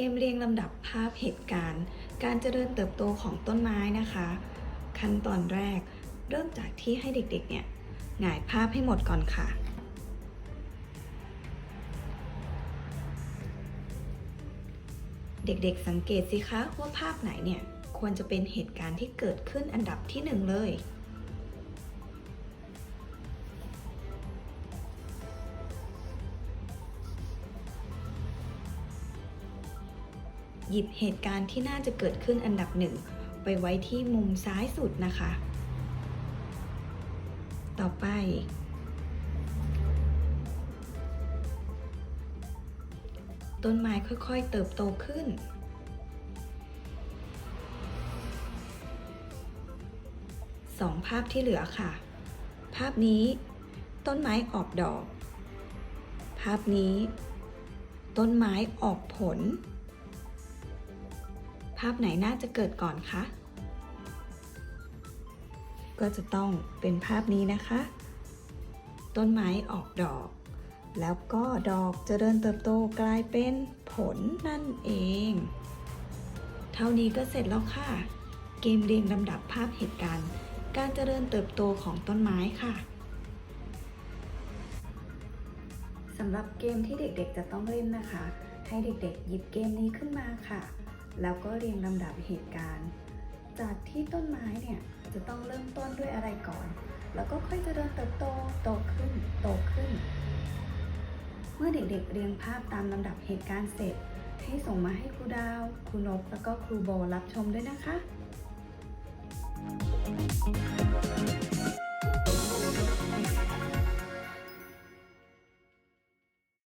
เกมเรียงลำดับภาพเหตุการณ์ การเจริญเติบโตของต้นไม้นะคะ ขั้นตอนแรก เริ่มจากที่ให้เด็กๆ เนี่ยหงายภาพให้หมดก่อนค่ะ เด็กๆสังเกตสิคะว่าภาพไหนเนี่ยควรจะเป็นเหตุการณ์ที่เกิดขึ้นอันดับที่หนึ่งเลย หยิบเหตุการณ์ที่น่าจะเกิดขึ้นอันดับหนึ่งไปไว้ที่มุมซ้ายสุดนะคะ ต่อไป ต้นไม้ค่อยๆเติบโตขึ้น สองภาพที่เหลือค่ะ ภาพนี้ ต้นไม้ออกดอก ภาพนี้ ต้นไม้ออกผล ภาพไหนน่าจะเกิดก่อนคะ ก็จะต้องเป็นภาพนี้นะคะ ต้นไม้ออกดอก แล้วก็ดอกจเจริญเติบโตกลายเป็นผลนั่นเอง เท่านี้ก็เสร็จแล้วค่ะ เกมเรียงลำดับภาพเหตุการณ์ การเจริญเติบโตของต้นไม้ค่ะสำหรับเกมที่เด็กๆจะต้องเล่นนะคะ ให้เด็กๆ หยิบเกมนี้ขึ้นมาค่ะ แล้วก็เรียงลำดับเหตุการณ์ จากที่ต้นไม้เนี่ยจะต้องเริ่มต้นด้วยอะไรก่อน แล้วก็ค่อยจะเริญเติบโตโตขึ้นโตขึ้น เมื่อเด็กๆเรียงภาพตามลำดับเหตุการณ์เสร็จ ให้ส่งมาให้ครูดาว ครูนก แล้วก็ครูโบรับชมด้วยนะคะ